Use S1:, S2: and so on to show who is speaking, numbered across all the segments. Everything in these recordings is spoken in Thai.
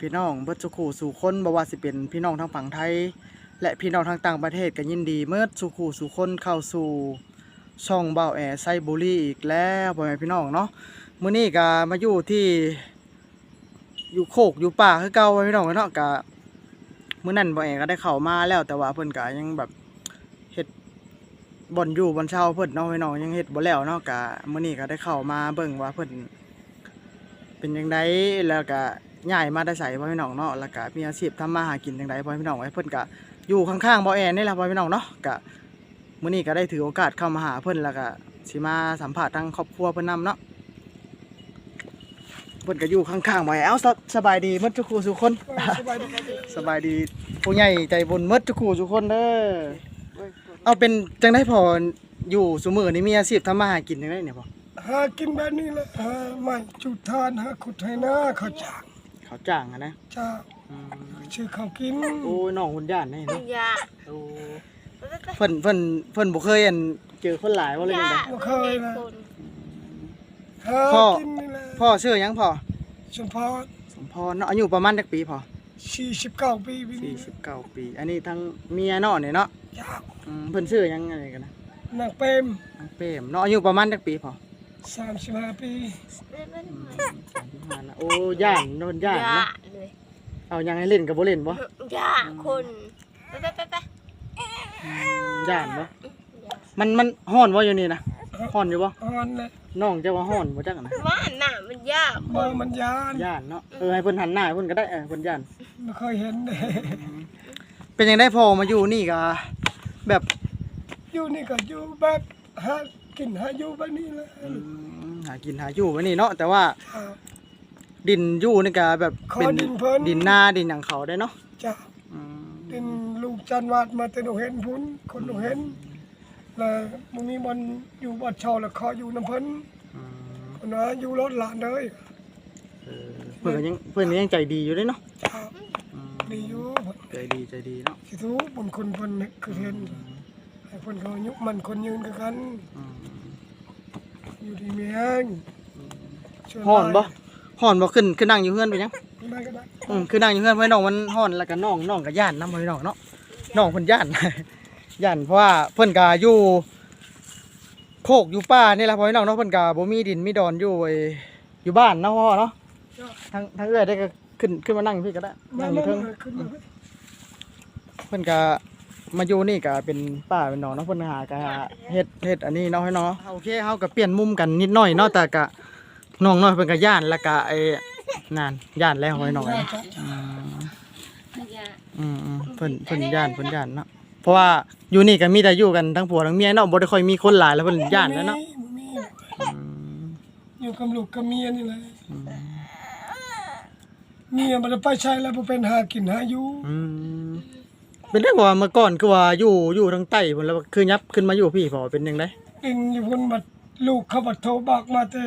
S1: พี่น้องเบิดสุขูสู่คนบ่ว่าสิเป็นพี่น้องทางฝั่งไทย และพี่น้องทางต่างประเทศก็ยินดีเมื่อสุขูสู่คนเข้าสู่ช่องเบาแอไซบุรีอีกแล้วพ่อแม่พี่น้องเนาะมื้อนี้ก็มาอยู่ที่ อยู่โคกอยู่ป่าคือเก่าพ่อแม่พี่น้องเนาะก็มื้อนั้นบ่แอก็ได้เข้ามาแล้วแต่ว่าเพิ่นก็ยังแบบเฮ็ดบ่อนอยู่บ่อนเช่าเพิ่นเนาะพี่น้องยังเฮ็ดบ่แล้วเนาะก็มื้อนี้ก็ได้เข้ามาเบิ่งว่าเพิ่นเป็นยังไงแล้วก็ ย้ายมาได้ใส่พ่อพี่น้องเนาะแล้วก็มีอาชีพทำมาหากินจังไดพ่อพี่น้องไว้เพิ่นก็อยู่ข้างๆบ่อแอนนี่แหละพ่อพี่น้องเนาะก็มื้อนี้ก็ได้ถือโอกาสเข้ามาหาเพิ่นแล้วก็สิมาสัมภาษณ์ทางครอบครัวเพิ่นนํเนาะเพิ่นก็อยู่ข้างๆบ่อแอนเอาสสบายดีหมดทุกคู่ทุกคน
S2: สบายดี
S1: ผู้ใหญ่ใจบุญหมดทุกคู่ทุกคนเด้อเอาเป็นจังได๋พออยู่ซุมื้อนี้มีอาชีพทำมาหากินจังไดเนี่ยพ่อ
S2: หากินแบบนี้แหละหาไม่จุดทานหาขุดให้หน้าเขาจ้าง
S1: เขาจ้างอะนะ
S2: จ้า
S1: อืม
S2: ชื่อเขากิน
S1: โอ้ยน้องหุ่นย่านนี่เนาะ
S3: อย่า
S1: โอ้เพิ่นเพิ่นเพิ่นบ่เคยอันเจอคนหลายว่าเลย
S3: อย่า
S1: จังได
S2: บ่เคยนะ
S3: คน
S2: หา
S1: พ่อ
S2: กินนี่แหละ
S1: พ่อชื่อหยังพ่อ
S2: สมพร
S1: สมพรเนาะอายุประมาณจักปีพ่อ
S2: สี่สิบเก้าปีปีนี้
S1: 49 ปี อันนี้ทั้งเมียเนาะนี่เนาะ
S2: จ้า
S1: อืมเพิ่นชื่อหยังไงกันนะ
S2: นางเปรม
S1: น้องเปรมเนาะอายุประมาณจักปีพ่อ
S2: สามสิบห้าปี
S1: 35นะโอ้ย่านโดนย่าน
S3: อย่า
S1: เนาะ
S3: เลย
S1: เอาหยังให้เล่นก็บ่เล่นบ่
S3: อย่าคนไปไปไปไป
S1: อืมย่านบ่มันมันฮ้อนบ่อยู่นี่นะฮ้อนอยู่บ่
S2: อ่อนเลย
S1: น้องจะว่าฮ้อนบ่จักอะนะ
S3: ว่าหน้ามันยากค
S2: บ่
S3: น
S2: มันยาน
S1: ย่านเนาะเออให้เพิ่นหันหน้าให้เพิ่นก็ได้เออเพิ่นย่าน
S2: ไม่เคยเห็นเลย
S1: เป็นยังได้พอมาอยู่นี่ก็แบบ
S2: อยู่นี่ก็อยู่แบบหา กินหาอยู่แบบนี้แหละ
S1: อืมหากินหาอยู่ไว้นี่เนาะแต่ว่า
S2: จ้า
S1: ดินอยู่นี่ก็แบบ
S2: ขอ
S1: เป็น
S2: ดินเพิ่น
S1: ดินนาดินหยังเขาได้เนาะ
S2: จ้า
S1: อืม
S2: เป็นลูกจันวาดมาแต่หนูเห็นพุ่นคนหนูเห็นแล้วมึงมีบอลอยู่บัดเชาแล้วขออยู่น้ำเพิ่น
S1: อืม
S2: คนนะอยู่รถหลานเลย
S1: เออเพื่อนก็ยังเพื่อนก็ยังใจดีอยู่เด้เนาะ
S2: จ้า
S1: อืม
S2: ดีอยู่
S1: ใจดีใจดีเนาะ
S2: สิทุบนคนเพิ่นเนี่ยคือเห็นให้เพิ่นเขายุมันคนยืนกันกัน
S1: อืม
S2: อยู่ดีเมียงชว
S1: ฮ้อนบ่ฮ้อนบ่ขึ้นขึ้นนั่งอยู่เฮือนไปยัง
S2: ได้ก็ได้
S1: อืมขึ้นนั่งอยู่เฮือนเพราะน้องมันฮ้อนแล้วก็น้องน้องก็ย่านนำพี่น้องเนาะน้องเพิ่นย่าน ย่านเพราะว่าเพิ่นก็อยู่โคกอยู่ป่านี่ล่ะพ่อพี่น้องเนาะเพิ่นก็บ่มีดินมีดอนอยู่ไอ้อยู่บ้านเนาะพ่อเนาะ
S2: จ้า
S1: ทางทางเอื้อยได้ก็ขึ้นขึ้นมานั่งพี่ก็ได้
S2: มา
S1: นั่งอ
S2: มา
S1: ยู่เทิง
S2: มาขึ้นมา
S1: เพิ่นก็ มาอยู่นี่ก็เป็นป้าเป็นน้องเนาะเพิ่นหาก็เฮ็ดเฮ็ดอันนี้เนาะให้เนาะโอเคเฮาก็เปลี่ยนมุมกันนิดหน่อยเนาะแต่ก็น้องน้อยเพิ่นก็ย่านแล้วก็ไอ้นั่นย่านแล้วให้น้อง
S2: จ้า
S1: นะ
S2: จ้า
S1: อืม
S3: อย่า
S1: อืมอืมเพิ่นเพิ่นย่านเพิ่นย่านเนาะเพราะว่าอยู่นี่ก็มีแต่อยู่กันทั้งผัวทั้งเมียเนาะบ่ได้ค่อยมีคนหลายแล้วเพิ่นย่านแล้วเนาะ
S2: บ่มี
S1: อืม
S2: อยู่กับลูกกับเมียนี่แหละเมียมันไปใช้แล้วบ่เป็นหากินหาอยู่
S1: อืม เป็นได้ว่าเมื่อก่อนคือว่าอยู่อยู่ทางใต้พุ่นแล้วคือยับขึ้นมาอยู่พี่พอเป็นจังได
S2: กินอยู่พุ่นบัดลูกเขาบัดโทรบอกมาแต่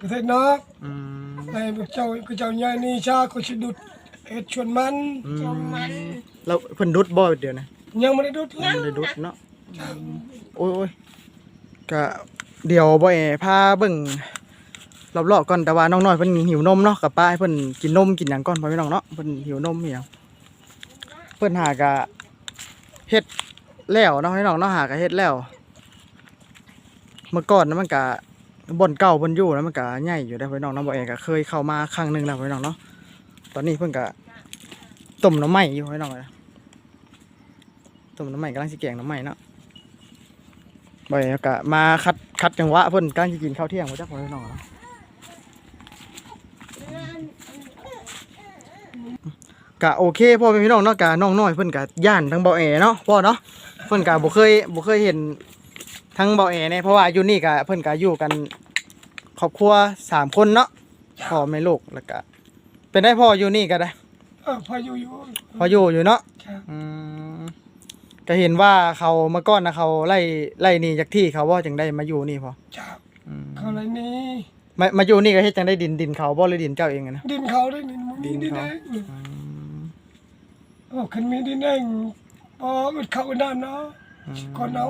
S2: ประเทศนอก
S1: อืม
S2: ในพวกเจ้าก็เจ้าใหญ่นี่ชาก็สิดุดเฮ็ดชวนมัน
S3: จมมัน
S1: แล้วเพิ่นดุดบ่เดี๋ยวนะ
S2: ยังไม่ได้ดุด
S1: เพิ่นได้ดุดเนาะโอ้ยโอ้ยก็เดี๋ยวบ่แอพาเบิ่งรอบๆก่อนแต่ว่าน้องน้อยเพิ่นหิวนมเนาะกับป้าให้เพิ่นกินนมกินหยังก่อนพ่อพี่น้องเนาะเพิ่นหิวนมเหี่ยวเพิ่นหากะ เฮ็ดแล้วเนาะพี่น้องเนาะหากะเฮ็ดแล้ว เมื่อก่อนนะมันกะบ่อนเก่าเพิ่นอยู่แล้วมันกะใหญ่อยู่ได้พี่น้องเนาะบ่แอก็เคยเข้ามาครั้งหนึ่งแล้วพี่น้องเนาะตอนนี้เพิ่นกะต้มน้ำไหม้อยู่พี่น้องเอ้ยต้มน้ำไหม้กำลังสิแกงน้ำไหม้เนาะบ่แอก็มาคัดคัดจังหวะเพิ่นกำลังสิกินข้าวเที่ยงบ่จักพี่น้องเนาะ กะโอเคพ่อแม่พี่น้องเนาะกะน้องน้อยเพิ่นกะย่านทั้งบ่แอเนาะพ่อเนาะเพิ่นกะบ่เคยบ่เคยเห็นทั้งเบาแอเนี่ยเพราะว่าอยู่นี่ก็เพิ่นก็อยู่กันครอบครัวสามคนเนาะพ่อแม่ลูกแล้วก็เป็นได้พ่ออยู่นี่ก็ได้
S2: เออพออยู่อยู่
S1: พออยู่อยู่เนาะ
S2: ครับ
S1: อืมก็เห็นว่าเขาเมื่อก่อนนะเขาไล่ไล่หนี่จากที่เขาว่าจังได้มาอยู่นี่พอ
S2: จ้า
S1: อืม
S2: เขาเลยนี่
S1: มามาอยู่นี่ก็เฮ็ดจังได้ดินดินเขาบ่หรือดินเจ้าเองอะนะ
S2: ดินเขาได้ดินบ่มี
S1: ดิน
S2: ดิน
S1: เขา
S2: เอง
S1: อืม
S2: โอ้คันมีดินเองพออึดเข้าน้ำเนาะ
S1: อืม
S2: ก่อนเอา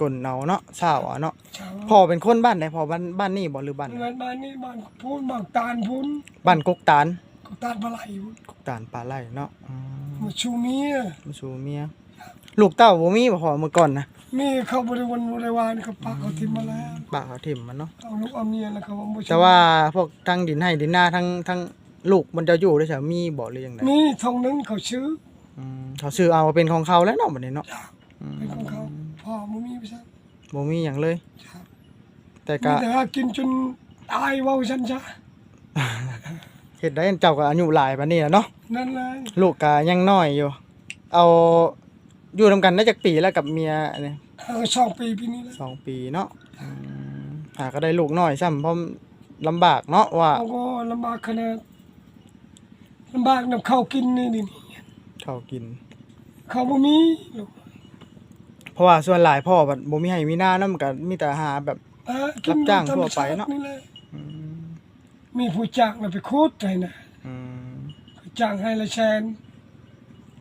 S1: กลนเอาเนาะสาวอะเนาะ
S2: ชาว
S1: พ่อเป็นคนบ้านไหนพ่อบ้านบ้านนี่บ่หรือบ้านไหน
S2: งานบ้านนี่บ้านพูนบ้านตาลพูน
S1: บ้านกกตาล
S2: ก็ตานปลาไหลอยู่
S1: กกตานปลาไหลเนาะอืม
S2: มาชูเมีย
S1: มาสู่เมียลูกเต้าบ่มีบ่พอเมื่อก่อนนะ
S2: มีเขาบริวันบริวารเขาปากเขาทิมมาแล้ว
S1: ปากเขาถิ่มมันเนาะ
S2: เอาลูกเอาเมียแล้วเขาว่าบ่ชู
S1: แต่ว่าพวกทั้งดินให้ดินหน้าทั้งทั้งลูกมันจะอยู่ได้ใช่มีบ่หรือยังไง
S2: มีทองนึงเขาชื่อ
S1: อืมเขาซื้อเอาเป็นของเขาแล้วเนาะบัดนี้เนาะอืม
S2: เป็นของเขาพ่อบ่มีไปซะ
S1: บ่มีหยังเลย
S2: ครับ
S1: แต่
S2: มี
S1: ก็
S2: แต่หากินจนตายเว้าฉันจ้ะ
S1: เฮ็ดได้เจ้าก็อายุหลายปานนี้แล้วเนาะ
S2: นั่นเลย
S1: ลูกก็ยังน้อยอยู่ เอาอยู่นํกันได้จักปีแล้วกับเมียเนี่ย
S2: เออสองปีปีนี้แล้ว
S1: สองปีเนาะอืมหาก็ได้ลูกน้อยซ้ำเพราะลำบากเนาะว่า
S2: เขาก็ลำบากขนาดลำบากนำข้าวกินนี่นี่
S1: เขากิน
S2: เขาบ่มีลูก
S1: เพราะว่าส่วนหลายพ่อบัดบ่มีให้มีหน้าเนาะมันก็มีแต่หาแบบ
S2: เออกิ
S1: รับจ้างทั่วไปเนาะ
S2: ธรรมชติแหล
S1: อืม
S2: มีผู้จ้างน่ะไปคูดให้นะ
S1: อืม
S2: ผู้จ้างให้ละแชน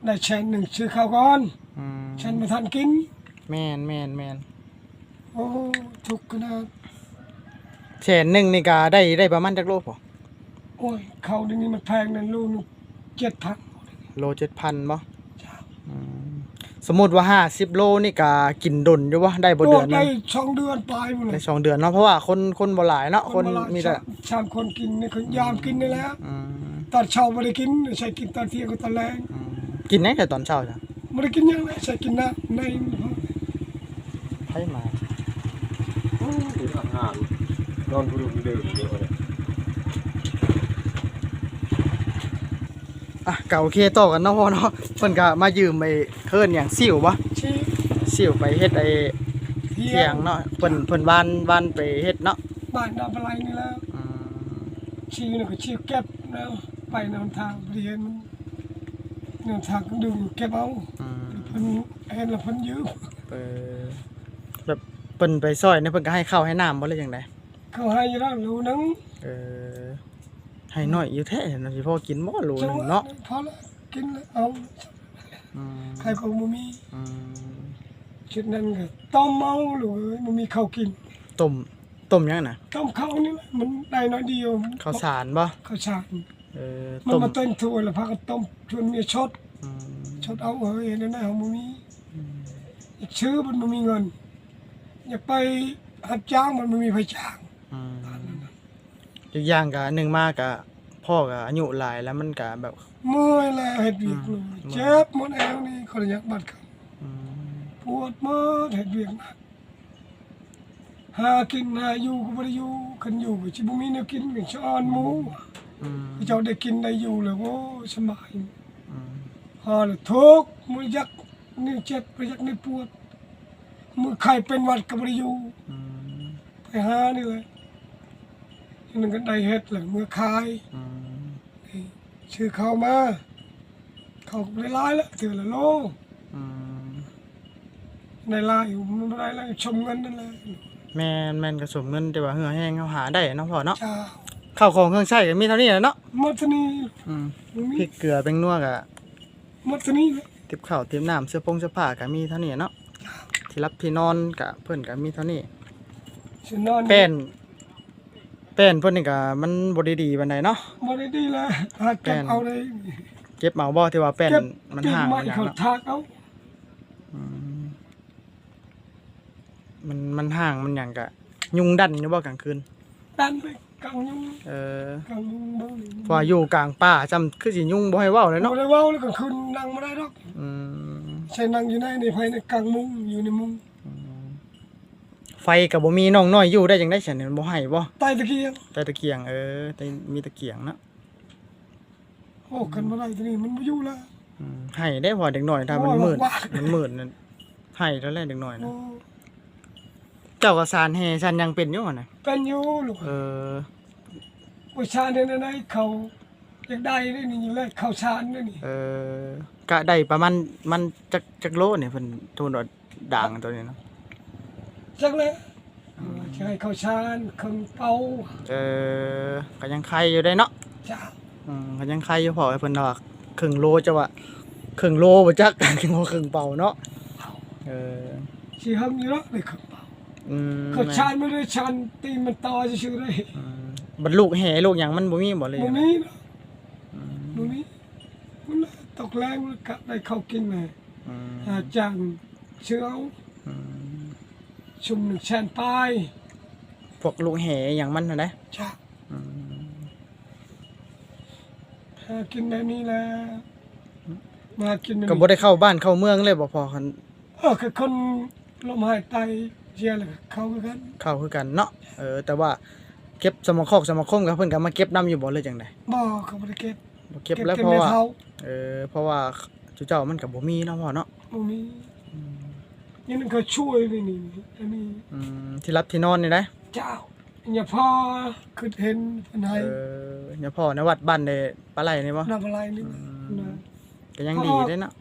S2: ได้แชนหนึ่งซื้อข้าวก่อน
S1: อืม
S2: แชนมาทันกิน
S1: แม่นแม่นแม่น
S2: โอ้ทุกข์ขนาด
S1: แสนหนึงนี่ก็ได้ได้ประมาณจักโลพอ
S2: โอ้ยข้าวเดี๋ยวนี้มันแพงนั่นลูกนึงเจ็ดพัน
S1: โล7,000บ่อืมสมมุติว่า50โลนี่ก็กินดนอยู่บ่ได้บ่เดือนหนึ
S2: ได้
S1: ง
S2: สองเดือนปลายหมดเล
S1: ใน
S2: ย
S1: สองเดือนเนาะเพราะว่าคนคนบ่หลายเนาะคน
S2: มาละ
S1: มีแต่
S2: สาสามคนกินนี่คือยามกินนี่แหละ
S1: อืม
S2: ตอนเช้าไม่ได้กินใช้กินตอนเที่ยงกับตอนแรง
S1: อืมกินได้แต่ตอนเช้าจ้ะ
S2: ไม่ได้กินหยังเลยใช้กินน้ำใน
S1: ไผมา
S4: กินอาหารนอนผู้ดูดื่มเดียวเลย
S1: อะก็โอเคต่อกันเนาะพ่อเนาะเพิ่นก็มายืมไอ้เคิ้นหยังซิ่วบ่
S2: ชี้
S1: ซิ่วไปเฮ็ดไอ้
S2: เที่
S1: เที่ยงเนาะเพิ่นเพิ่นบ้านบ้านไปเฮ็ดเนาะ
S2: บ้านดับอะไรนี่แล้ว
S1: อืม
S2: ชี้นี่ก็ชี้เก็บแล้วไปนำทางเรียนมันแนวทางก็ดึงเก็บเอา
S1: อืม
S2: เพิ่นเห็นแล้วเพิ่นยืม
S1: เออแบบเพิ่นไปซอยเนี่ยเพิ่นก็ให้ข้าวให้น้ำบ่เลยจังได
S2: เขาให้อยู่แล้วรู้นึง
S1: เออ ให้น้อยอยู่แท้เนาะสิพอกินบ่โล
S2: จั
S1: ห
S2: ง
S1: นึง
S2: หวะ
S1: เนาะ
S2: พอแล้วกินแล้วเอา
S1: อืม
S2: ใครก็บ่มี
S1: อืม
S2: ชุดนั้นก็ต้มเมาหรือบ่มีข้าวกิน
S1: ต้มต้มยังน่ะ
S2: ต้มข้าวนี่แหละมันได้น้อยเดียว
S1: ข้าวสารบ่
S2: ข้าวสาร
S1: เออ
S2: มัน
S1: ต้ม
S2: มาเต้นถ้วยแล้วพากันต้มชวนเมียชด
S1: อืม
S2: ชดเอาเอ้ยนั่นน่ะของบ่มีอยากซื้อมันบ่มีเงิน อยากไปหัดจ้างมันบ่มีไผจ้าง
S1: อืม อีกอย่างก็หนึ่งมาก็พ่อก็อายุหลายแล้วมันก็แบบ
S2: เมื่อยแล้วเฮ็ดเวียกเลย
S1: อืม
S2: เจ็บหมดแอวนี่คนละอยากบัดครับ
S1: อืม
S2: ปวดหมดเฮ็ดเวียกหนักหากินหาอยู่ก็บ่ได้อยู่คันอยู่ก็สิบ่มีแนวกินก็ช้อนหมู
S1: อืม
S2: เจ้าได้กินได้อยู่แล้วโอ้สบาย
S1: อืม
S2: พอแล้วทุกข์มือยักนี่เจ็บไปยักนี่ปวดมือไข้เป็นหวัดก็บ่ได้อยู่
S1: อืม
S2: ไปหานี่เลยอั นนึงก็ได้เฮ็ดแหละมือคาย
S1: อืม
S2: ชื่อเข้ามาเขาก็ได้หลายแล้วถือละโล
S1: อืม
S2: ในลายอยู่มันบ่ได้แล้วชมเงินนั่นแหละ
S1: แม่นแม่นก็สมเงินแต่ว่าเหือแห้งเขาหาได้เนาะพ่อเนาะ
S2: จ้า
S1: ข้าวของเครื่องใช้ก็มีเท่านี้แหละเนาะ
S2: หมัดนี่
S1: อืม
S2: มันมี
S1: พริกเกลือเป็นนัวก็
S2: หมัดนี่เลย
S1: ติบข้าวติบน้ำเสื้อผงเสื้อผ้าก็มีเท่านี้เนาะที่รับที่นอนก็เพิ่นก็มีเท่านี้
S2: สินอน
S1: แป้น แป้นเพิ่นนี่ก็มันบ่ได้ดีปานใดเนาะ
S2: บ่ได้ดีแล้วหาเก็บเอาได้
S1: เก็บเอาบ่ที่ว่าแป้น
S2: เก็บ
S1: มัน
S2: ปี
S1: ห่าง
S2: ใหม่
S1: อย่าง
S2: เขา
S1: เนาะ
S2: ทากเอา
S1: อืมมันมันห่างมันหยังก็ยุงดันอยู่บ่กลางคืน
S2: ดันไปกลางยุง
S1: เออก
S2: ลางยุงเบิ่งนี่
S1: เพราะว่าอยู่กลางป่าจำคือสิยุงบ่ให้เว้าเลย
S2: เนาะ
S1: เนาะ
S2: ได้เว้าแล้วก็คืนนั่งบ่ได้ดอก
S1: อืม
S2: ใช่นั่งอยู่ในในภายในกลางมุ้งอยู่ในมุ้ง
S1: ไฟก็บ่มีน้องน้อยอยู่ได้จังได๋ฉันนี่มันบ่ให้บ่
S2: ใต้ตะเกียง
S1: แต่ตะเกียงเออแต่มีตะเกียงเนาะ
S2: โอ้กันบ่ได้ทีนี้มันบ่อยู่แล้ว
S1: อืมให้ได้พอเด็กน้อยถ้ามัน
S2: โอ้ย
S1: มืด
S2: ว่า
S1: มันมืดนั่นให้แล้วแหละเด็กน้อย
S2: โอ้
S1: นะเจ้าก็สารแห่ฉันยังเป็นอยู่หั่นน่ะ
S2: เป็นอยู่ลูก
S1: เออ
S2: ว่าชาเนี่ยนะเขาอยากได้นี่นี่เลยเขาชานนี่นี่
S1: เออกะได้ประมาณมันจักจักโลเนี่ยเพิ่นโทนว่าด่างตัวนี้เนาะ
S2: จักเลยใช่เขาชานเครื่องเป่า
S1: เออก็ยังไข่อยู่ได้เนาะ
S2: จ้า
S1: อืมก็ยังไข่อยู่พอให้เพิ่นว่าครึ่งโลจะว่าครึ่งโลบ่จักครึ่งโลครึ่งเป่าเนาะเออ
S2: สิหำอยู่แล้วเลยเครื่องเป่า
S1: อืม
S2: เขาชานไม่ได้ชานตีนมันต่อซื่อๆเลย
S1: อืมบัดลูกแห่ลูกหยังมันบ่มีบ่เลย
S2: บ่มีนะ
S1: อื
S2: บ่มีมันตกแรงแล้วก็ได้เข้ากินเลย
S1: อืม
S2: อาจ้างเชื้อเอา
S1: อืม
S2: ชุมหนึ่งแสนปลาย
S1: พวกลูกแห่อย่างมันน่ะนะ
S2: จ้ะ
S1: อืม
S2: หากินได้นี่แหละมากิน
S1: ก็บ่ได้เข้าบ้านเข้าเมืองเลยบ่พอคัน
S2: เออคือคนลมหายใจเสียแล้วก็เข้าคือกัน
S1: เข้าคือกันเนาะเออ แต่ว่าเก็บสมครคสมคมกับเพิ่นก็มาเก็บนํอยู่บ่เลยจังได๋
S2: บ่เขาบ่ได้เก็บ
S1: บ่เก็บแล้ว
S2: แต่
S1: เพราะว่า
S2: เท่า
S1: เออเพราะว่าจุเจ้ามันก็บ่มีเนาะพ่อเนาะ
S2: บ่มี นี่นั่นก็ช่วยนี่นี่อันนี้
S1: อืมที่รับที่นอนนี่ได้
S2: เจ้าอย่าพอคือเห็นเพิ่นให้
S1: เออเนี่ยพ่อในวัดบ้านได้ปลาไหลนี่บ่
S2: นำอะไรนี่นะ
S1: ก็ยังดีเด้เนาะ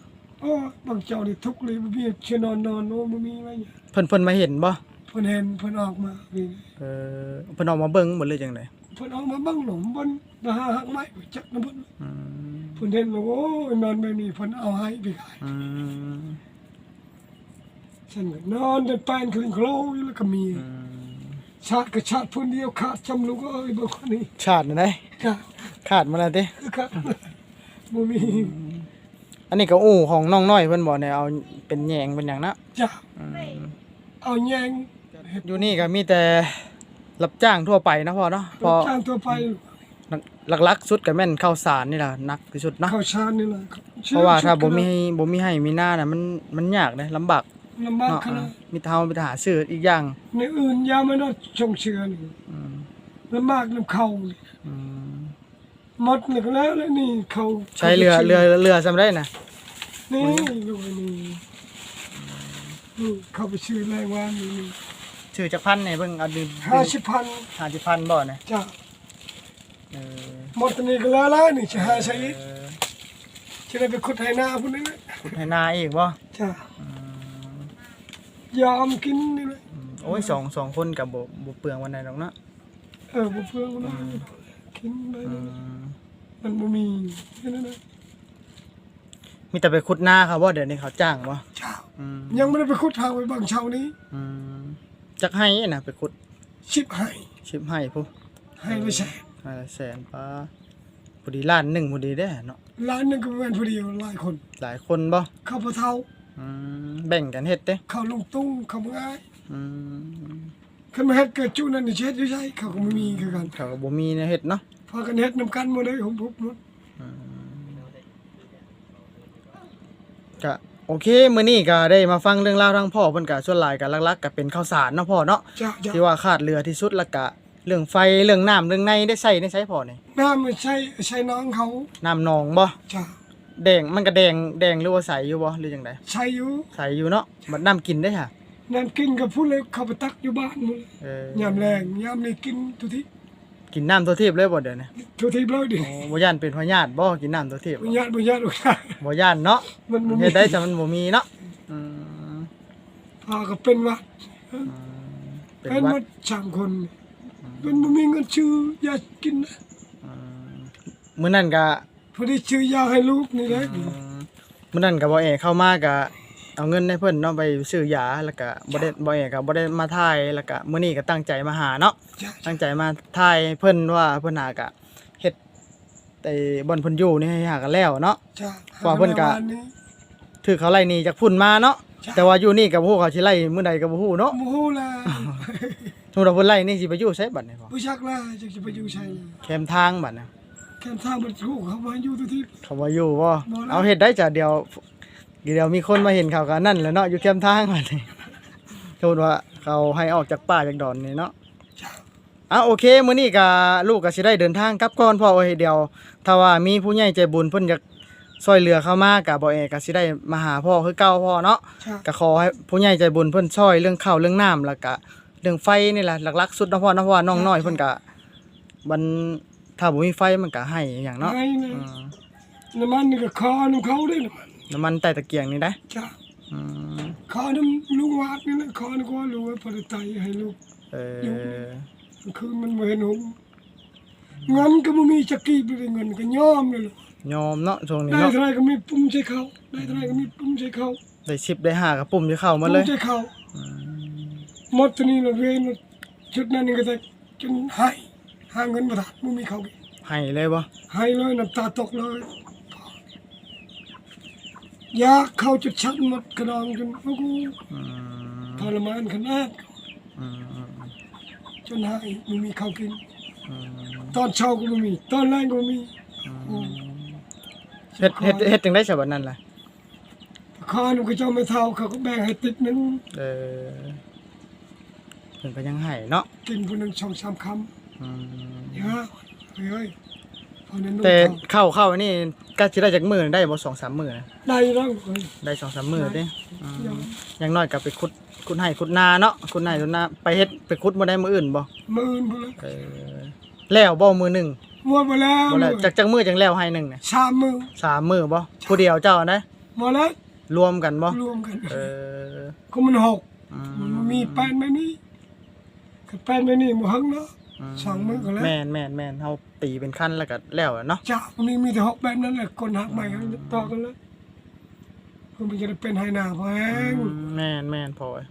S2: โอ้บางเจ้านี่ทุกข์เลยบ่มีเชื่อนอนนอนโอ้บ่มีอะไรอย่าง
S1: เพิ่นเพิ่นมาเห็นบ่
S2: เพิ่นเห็นเพิ่นออกมานี่
S1: เออเพิ่นออกมาเบิ่งหมดเลยจังได๋
S2: เพิ่นออกมาเบิ่งหนมบนมาหาหักไม้ไปจักน้ำเพิ่น
S1: อืม
S2: เพิ่นเห็นว่าโอ้ยนอนแบบนี้เพิ่นเอาให้ไปขาย
S1: อืม
S2: ฉันก็นอนจนแป้นคลึงโคลอยู่แล้วก็มี
S1: อืม
S2: ชาติก็ชาติพุ่นเดียวขาดจำลูกเอ้ยบ่คนนี้
S1: ชาตินี่ได้
S2: ขาด
S1: ขาดมาแล้วติ
S2: ขาดบ่มี
S1: อันนี้ก็อู่ของน้องน้อยเพิ่นบ่เนี่ยเอาเป็นแยงเป็นหยังนะ
S2: จ้ะ
S1: อืม
S2: เอาแยง
S1: อยู่นี่ก็มีแต่รับจ้างทั่วไปนะพ่อเนาะพอ
S2: จ้างตัวไป
S1: หลักๆสุดก็แม่นข้าวสารนี่ล่ะหนักที่สุดเนาะ
S2: เข้าชาญนี่แหละ
S1: เพราะว่าถ้าบ่มีบ่มีให้มีหน้าน่ะมันมันยากเด้ลำบาก
S2: ลำบาก
S1: เนาะ
S2: ขนาด
S1: มีเท่ามีทหารซื้ออีกอย่าง
S2: ในอื่นยามันน่ะชงเชื้อนี่
S1: อืม
S2: ลำบากน้ำเข้านี่
S1: อืม
S2: หมดนี่ก็แล้วแล้วนี่เขา
S1: ใช้เรือเรือเรือซำได้น่ะ
S2: นี่ดูนี่นี่เขาไปซื้อแรงว่านี่
S1: ชื่อจักพันนี่เบิ่งเอาดื่ม
S2: ห้าสิบพัน
S1: 50พันบ่เนี่ย
S2: จ้ะ
S1: เออ
S2: หมดนี่ก็แล้วแล้วนี่จะหาใช้
S1: เออ
S2: จะได้ไปขุดไหนาพวกนี้นะ
S1: ขุดให้นาอีกบ่
S2: จ้ะ ยอมกินนี่เลย
S1: อืมโอ้ยสองสองคนก็บ่บ่เปลืองวันใดดอกเนาะ
S2: เออบ่เพื่อนมันกินได้
S1: อืม
S2: มันบ่มีแค่นั้นนะ
S1: มีแต่ไปขุดนาครับบ่เดี๋ยวนี้เขาจ้างบ่
S2: จ้ะ
S1: อืม
S2: ยังไม่ได้ไปขุดทางไปบางเช้านี้
S1: อืมจักให้น่ะไปขุด
S2: ชิบให้
S1: ชิบให้พุ
S2: ให้ไปแสน
S1: ห้าแสนป้าพอดีล้านหนึ่งพอดีได้อเนาะ
S2: ร้านหนึงก็เป็นพอดีหลายคน
S1: หลายคนบ่
S2: เข้าพะเทา
S1: อืมแบ่งกันเฮ็ดเด้
S2: เข้าลุงตุ้งเข้ามาง่าย
S1: อืม
S2: คันมาเฮ็ดเกิดจุนั่นนี่เฮ็ดอยู่ใช่เขาก็ไม่มีคือกัน
S1: เขาก็บ่มีแนวเฮ็ดเนาะ
S2: พากันเฮ็ดนํกันหมดเลยผมพบหมด
S1: ก็โอเคมื้อนี้ก็ได้มาฟังเรื่องราวทางพ่อเพิ่นก็ส่วนหลายก็หลักๆก็เป็นข้าวสารเนาะพ่อเนาะ
S2: จ้ะจ้ะ
S1: ที่ว่าขาดเหลือที่สุดแล้วก็เรื่องไฟเรื่องน้ำเรื่องในได้ใช้ได้ใช้พ่อนี่
S2: น้ำมันใช่ใช่น้องเขา
S1: น้ำหนองบ่
S2: จ้ะ
S1: แดงมันก็แดงแดงหรือว่าใสอยู่บ่หรือจังได
S2: ใช่อยู่
S1: ใสอยู่เนาะบัดน้ำกินได้ค่ะ
S2: น้ำกินกับผู้เล็กเข้าไปตักอยู่บ้านหมดเลย
S1: เออยา
S2: มแรงยามนี้กินทุกที
S1: กินน้ำตัวทิพย์เลยบ่เดี๋ยวนี้
S2: ทุกทีเลยดิ
S1: โอ้บ่ย่านเป็นพยาธิบ่กินน้ำตัวทิพย์
S2: บุญญาติบุญญาติลูกชาย
S1: บ่ย่านเนาะ
S2: มันบ่มี
S1: เฮ็ดได้แต่มันบ่มีเนาะอืม
S2: พาก็เป็นหวัด
S1: เป็น
S2: เป็น
S1: ห
S2: ห
S1: วั
S2: วั
S1: ด
S2: ดสามคนเป็นบ่มีเงินซื้อยากินนะ
S1: มื้อนั้นก็
S2: พอดีซื้อยาให้ลูกนี่แหละ
S1: มื้อนั้นก็บ่แอเข้ามาก็เอาเงินให้เพิ่นเนาะไปซื้อยาแล้วก็บ่ได้บ่แอก็บ่ได้มาถ่ายแล้วก็มื้อนี้ก็ตั้งใจมาหาเนาะ
S2: จ้ะ
S1: ตั้งใจมาถ่ายเพิ่นว่าเพิ่นหาก็เฮ็ดไอ้บ่อนเพิ่นอยู่นี่ให้หากันแล้วเนาะ
S2: จ้ะ
S1: ว่าเพิ่นก็
S2: หาวันี้
S1: ถือเขาไล่หนีจากพุ่นมาเนาะ
S2: จ้ะ
S1: แต่ว่าอยู่นี่ก็บ่ฮู้เขาสิไล่มื้อใดก็บ่ฮู้เนาะ
S2: โมโหละ
S1: สมมุติว่าเพิ่นไล่นี่สิไปอยู่ไสบัดนี้พ่อ
S2: ผู้ชักละจะจะไปอยู่ใช่ละ
S1: แคมทางบัดน่ะ
S2: แค่ทางมันถูกเขามาอยู่ทุกที
S1: เขาบ่อยู่บ่
S2: บ่นะ
S1: เอาเฮ็ดได้จ้ะเดี๋ยวเดี๋ยวมีคนมาเห็นเขาก็นั่นแหละเนาะอยู่แคมทางบัดนี้สมมุติว่าเขาให้ออกจากป่าจากดอนนี่เนาะ
S2: จ้ะ
S1: อะโอเคมื้อนี้ก็ลูกก็สิได้เดินทางกลับก่อนพ่อเอ้ยเดี๋ยวถ้าว่ามีผู้ใหญ่ใจบุญเพิ่นอยากช่วยเหลือเข้ามาก็บ่แอก็สิได้มาหาพ่อคือเก่าพ่อเนาะ
S2: จ้ะ
S1: ก็ขอให้ผู้ใหญ่ใจบุญเพิ่นช่วยเรื่องข้าวเรื่องน้ำแล้วก็เรื่องไฟนี่แหละหลักๆสุดเนาะพ่อเนาะเพราะว่าน้องน้อยเพิ่นก็มัน ถ้าบ่มีไฟมันก็ให้อหย่างเนาะ
S2: ไอ้
S1: อื
S2: นะ
S1: ม
S2: น้ำมันนี่ก็คอน้ำเขาได้น้ำมัน
S1: น้ำมันใต้ตะเกียงนี่ได้
S2: จ้ะ
S1: อืม
S2: คอน้ำลุงวาดนี่นะคอนี่ก็ว่าลุงไว้พอได้ไตให้ลูก
S1: เออ
S2: คือมันบ่เห็นหงเงินก็บ่มีจักกี้บ่ได้เงินก็ยอมเลยลูก
S1: ยอมเนาะช่วงนี้
S2: ได้
S1: เนาะ
S2: เท่าไหรก็มีปุ่มใช้เขาได้เท่าไหรก็มีปุ่มใช้เขา
S1: ได้10ได้5ก็ปุ่มจะเข้ามาเลย
S2: ปุ่มใช้เขาหมดตัวนี้ละเวนชุดนั้นนี่ก็ได้จนหาย หาเงินบ่ทันบ่มีเขากิน
S1: ให้เลยบ่
S2: ให้เลยน้ำตาตกเลยยาเข้าจุดชันหมดกระดองจนโอ้โห
S1: อืม
S2: ทรมานขนาด
S1: อืมอืม
S2: จนหายไม่มีข้าวกิน
S1: อืม
S2: ตอนเช้าก็ไม่มี ตอนแรกก็ไม่มี
S1: อืมเฮ็ดเฮ็ดเฮ็ดจังได๋ซะบัดนั้นล่ะ
S2: ข้าหนูก็เจ้าไม่เท่าเขาก็แบ่งให้ติดหนึง
S1: เออเพิ่นก็ยังให้เนาะ
S2: กินผู้หนึงสองสามค
S1: อื มำ
S2: ยาเฮ้ยพอนั้นนุ่ง
S1: แต่
S2: เขา
S1: เข้าเข้านี่ก็สิได้จากมื้อได้บ่2-3มื้อนะ
S2: ได้แล้วเฮ้ย
S1: ได้2-3มื้อเด้อืม
S2: ยัง
S1: อย่างน้อยก็ไปขุดขุดให้ขุดนาเนาะขุดให้ขุดนาไปเฮ็ดไปขุดบ่ได้มื้ออื่นบ่
S2: มืออื่นพอแล้ว
S1: เออแล้วบ่มื้อหนึง
S2: มัวไปแล้ว
S1: บ่แล้วจักจักมื้อจังแล้วให้หนึงน่ะ
S2: สามมือ
S1: สามมื้อบ่ผู้เดียวเจ้านะ
S2: หมดแล้ว
S1: รวมกันบ่
S2: รวมกัน
S1: เออ
S2: ก็มันหก
S1: อื
S2: มันมีแป้นไหมนี่ก็แป้นไหมนี่หมูหังเนาะ สองมื้อก็แล้ว
S1: แม่นแม่นแม่นเฮาตีเป็นขั้นแล้วก็แล้วอะเนาะ
S2: จ้าวันนี้มีแต่หกแบบนั้นแหละคนหักใหม่กันต่อกันแล้วเพื่อมันจะได้เป็นไฮนาแพง
S1: แม่นแม่นพอไอ้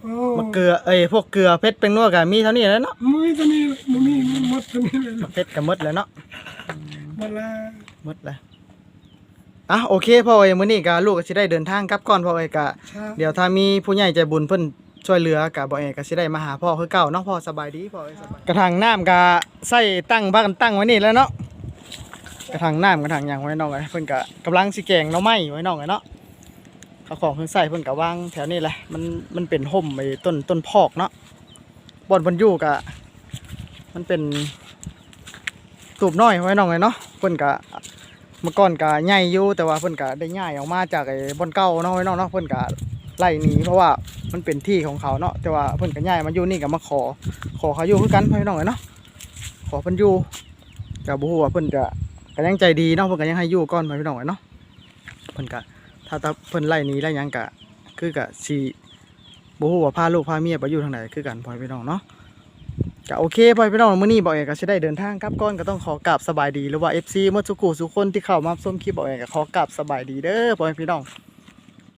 S2: โอ้
S1: มะเกลือเอ้ยพวกเกลือเพชรเป็นนัวก็มีเท่านี้แหล้วเนาะ
S2: มือตัวนี้มันมีมันหมดตัวนี้เลย
S1: มะเพชรก็หมดแล้วเนาะ
S2: หมดแล้ว
S1: หมดแล้วอะโอเคพ่อเอ้ยมื้อนี้ก็ลูกก็สิได้เดินทางกลับก่อนพ่อเอ้ยก็
S2: ใช่
S1: เดี๋ยวถ้ามีผู้ใหญ่ใจบุญเพิ่น ช่วยเหลือก็บ่เอ้ยก็สิได้มาหาพ่อคือเก่าเนาะพ่อสบายดีพ่อเอ้ยสบายกระถางน้ำก็ใส่ตั้งพากันตั้งไว้นี่แล้วเนาะกระถางน้ำกระถางหยังไว้น้องเอ้เพิ่นก็กำลังสิแกงหน่อไม้ไว้น้องเอ้เนาะข้าวของเครื่องใส่เพิ่นก็วางแถวนี้แหละมันมันเป็นห่มไอ้ต้นต้นพอกเนาะบ่อนเพิ่นอยู่ก็มันเป็นตูบน้อยไว้น้องเอ้เนาะเพิ่นก็เมื่อก่อนก็ใหญ่อยู่แต่ว่าเพิ่นก็ได้ย้ายออกมาจากไอ้บอนเก่าเนาะไว้น้องเนาะเพิ่นก็ ไล่หนีเพราะว่ามันเป็นที่ของเขาเนาะแต่ว่าเพิ่นก็ย้ายมาอยู่นี่ก็มาขอ ขอเขาอยู่คือกันไว้น้องเอ้ยเนาะขอเพิ่นอยู่ก็บ่ฮู้ว่าเพิ่นจะก็ยังใจดีเนาะเพิ่นก็ยังให้อยู่ก่อนไว้น้องเอ้ยเนาะเพิ่นก็ถ้าถ้าเพิ่นไล่หนีไล่ยังก็คือก็สิบ่ฮู้ว่าพาลูกพาเมียไปอยู่ทางไหนคือกันพ่อพี่น้องเนาะก็โอเคพ่อพี่น้องมื้อนี้บอกเอกก็สิได้เดินทางกลับก่อนก็ต้องขอกราบสบายดีหรือว่า FC เมื่อสุกูสุคนที่เข้ามาชมคลิปบอกเอกก็ขอกราบสบายดีเด้อพ่อพี่น้อง